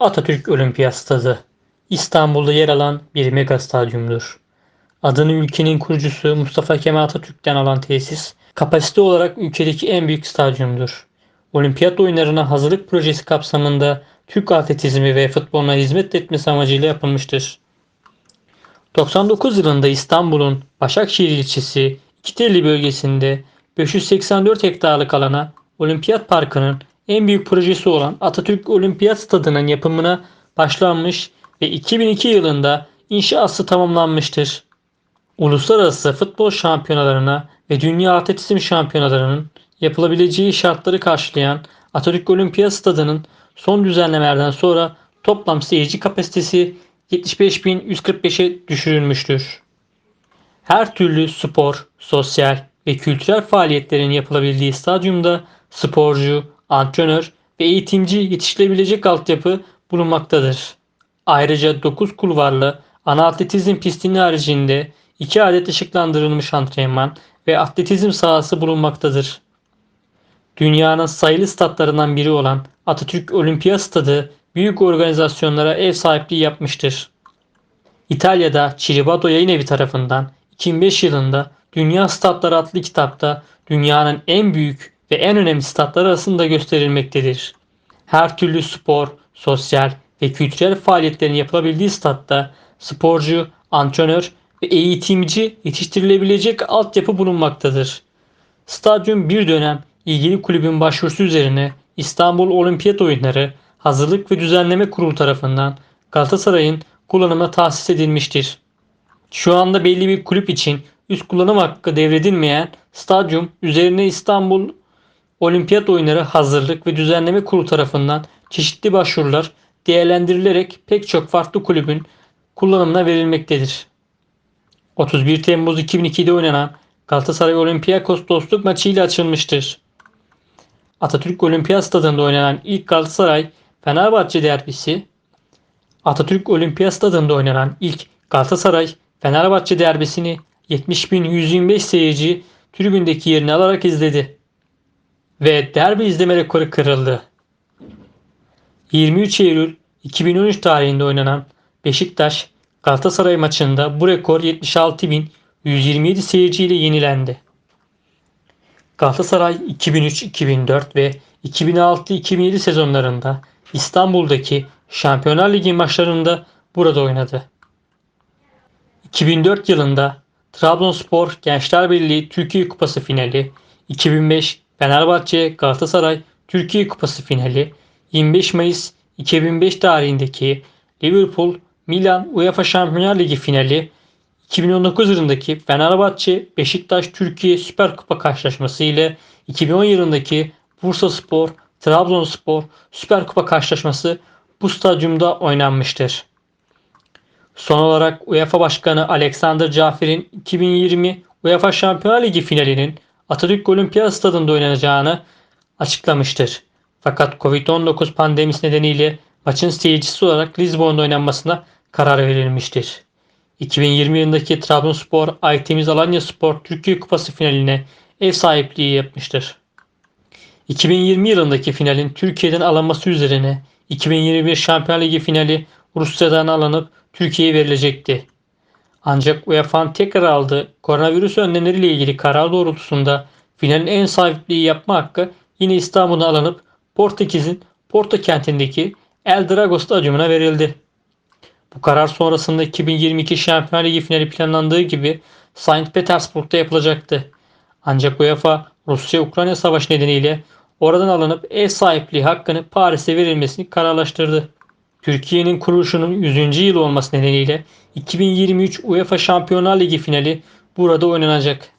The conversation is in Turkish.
Atatürk Olimpiyat Stadı İstanbul'da yer alan bir mega stadyumdur. Adını ülkenin kurucusu Mustafa Kemal Atatürk'ten alan tesis, kapasite olarak ülkedeki en büyük stadyumdur. Olimpiyat oyunlarına hazırlık projesi kapsamında Türk atletizmi ve futboluna hizmet etmesi amacıyla yapılmıştır. 99 yılında İstanbul'un Başakşehir ilçesi İkitelli bölgesinde 584 hektarlık alana Olimpiyat Parkı'nın en büyük projesi olan Atatürk Olimpiyat Stadı'nın yapımına başlanmış ve 2002 yılında inşası tamamlanmıştır. Uluslararası futbol şampiyonalarına ve dünya atletizm şampiyonalarının yapılabileceği şartları karşılayan Atatürk Olimpiyat Stadı'nın son düzenlemelerden sonra toplam seyirci kapasitesi 75.145'e düşürülmüştür. Her türlü spor, sosyal ve kültürel faaliyetlerin yapılabildiği stadyumda sporcu, antrenör ve eğitimci yetiştirebilecek altyapı bulunmaktadır. Ayrıca 9 kulvarlı ana atletizm pistinin haricinde 2 adet ışıklandırılmış antrenman ve atletizm sahası bulunmaktadır. Dünyanın sayılı statlarından biri olan Atatürk Olimpiyat Stadı büyük organizasyonlara ev sahipliği yapmıştır. İtalya'da Ciribado Yayın Evi tarafından 2005 yılında Dünya Statları adlı kitapta dünyanın en büyük ve en önemli statlar arasında gösterilmektedir. Her türlü spor, sosyal ve kültürel faaliyetlerin yapılabildiği statta sporcu, antrenör ve eğitimci yetiştirilebilecek altyapı bulunmaktadır. Stadyum bir dönem ilgili kulübün başvurusu üzerine İstanbul Olimpiyat Oyunları Hazırlık ve Düzenleme Kurulu tarafından Galatasaray'ın kullanıma tahsis edilmiştir. Şu anda belli bir kulüp için üst kullanım hakkı devredilmeyen stadyum üzerine İstanbul Olimpiyat Oyunları Hazırlık ve Düzenleme Kurulu tarafından çeşitli başvurular değerlendirilerek pek çok farklı kulübün kullanımına verilmektedir. 31 Temmuz 2002'de oynanan Galatasaray Olympiakos dostluk maçı ile açılmıştır. Atatürk Olimpiyat Stadında oynanan ilk Galatasaray Fenerbahçe derbisi Atatürk Olimpiyat Stadında oynanan ilk Galatasaray Fenerbahçe derbisini 70.125 seyirci tribündeki yerini alarak izledi. Ve derbi izleme rekoru kırıldı. 23 Eylül 2013 tarihinde oynanan Beşiktaş Galatasaray maçında bu rekor 76.127 seyirciyle yenilendi. Galatasaray 2003-2004 ve 2006-2007 sezonlarında İstanbul'daki Şampiyonlar Ligi maçlarında burada oynadı. 2004 yılında Trabzonspor Gençler Birliği Türkiye Kupası finali, 2005 Fenerbahçe Galatasaray Türkiye Kupası finali, 25 Mayıs 2005 tarihindeki Liverpool Milan UEFA Şampiyonlar Ligi finali, 2019 yılındaki Fenerbahçe Beşiktaş Türkiye Süper Kupa karşılaşması ile 2010 yılındaki Bursa Spor Trabzonspor Süper Kupa karşılaşması bu stadyumda oynanmıştır. Son olarak UEFA Başkanı Alexander Cafer'in 2020 UEFA Şampiyonlar Ligi finalinin Atatürk Olimpiyat Stadında oynanacağını açıklamıştır. Fakat Covid-19 pandemisi nedeniyle maçın seyircisi olarak Lisbon'da oynanmasına karar verilmiştir. 2020 yılındaki Trabzonspor Aytemiz Alanya Spor Türkiye Kupası finaline ev sahipliği yapmıştır. 2020 yılındaki finalin Türkiye'den alınması üzerine 2021 Şampiyonlar Ligi finali Rusya'dan alınıp Türkiye'ye verilecekti. Ancak UEFA'nın tekrar aldığı koronavirüs önlemleriyle ilgili karar doğrultusunda finalin en sahipliği yapma hakkı yine İstanbul'da alınıp Portekiz'in Porto kentindeki El Drago Stadyumuna verildi. Bu karar sonrasında 2022 Şampiyonlar Ligi finali planlandığı gibi St. Petersburg'da yapılacaktı. Ancak UEFA Rusya-Ukrayna savaşı nedeniyle oradan alınıp ev sahipliği hakkını Paris'e verilmesini kararlaştırdı. Türkiye'nin kuruluşunun 100. yıl olması nedeniyle 2023 UEFA Şampiyonlar Ligi finali burada oynanacak.